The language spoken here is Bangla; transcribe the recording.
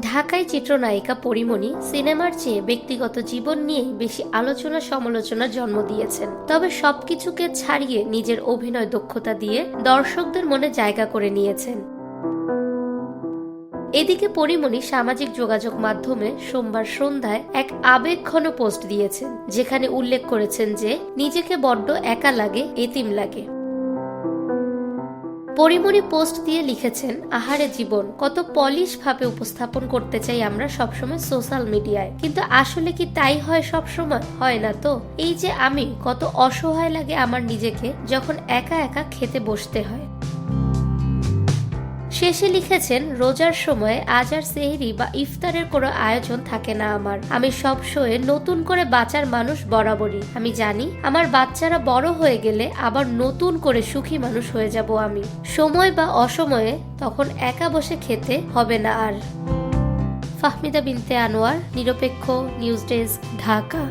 ঢাকায় চিত্রনায়িকা পরিমণি সিনেমার চেয়ে ব্যক্তিগত জীবন নিয়ে বেশি আলোচনা সমালোচনার জন্ম দিয়েছেন। তবে সবকিছুকে ছাড়িয়ে নিজের অভিনয় দক্ষতা দিয়ে দর্শকদের মনে জায়গা করে নিয়েছেন। এদিকে পরিমণি সামাজিক যোগাযোগ মাধ্যমে সোমবার সন্ধ্যায় এক আবেগঘন পোস্ট দিয়েছেন, যেখানে উল্লেখ করেছেন যে, নিজেকে বড্ড একা লাগে, এতিম লাগে। পরিমণি পোস্ট দিয়ে লিখেছেন, আহারে জীবন, কত পলিশ ভাবে উপস্থাপন করতে চাই আমরা সবসময় সোশ্যাল মিডিয়ায় কিন্তু আসলে কি তাই হয় সবসময়? হয় না তো? এই যে আমি, কত অসহায় লাগে আমার নিজেকে যখন একা একা খেতে বসতে হয়। শেষে লিখেছেন, রোজার সময় আজ আর সেহরি বা ইফতারের কোনো আয়োজন থাকে না আমার। আমি সব সময় নতুন করে বাঁচার মানুষ বরাবরই। আমি জানি, আমার বাচ্চারা বড় হয়ে গেলে আবার নতুন করে সুখী মানুষ হয়ে যাব আমি। সময় বা অসময়ে তখন একা বসে খেতে হবে না আর। ফাহমিদা বিনতে আনোয়ার, নিরপেক্ষ, নিউজ ডেস্ক, ঢাকা।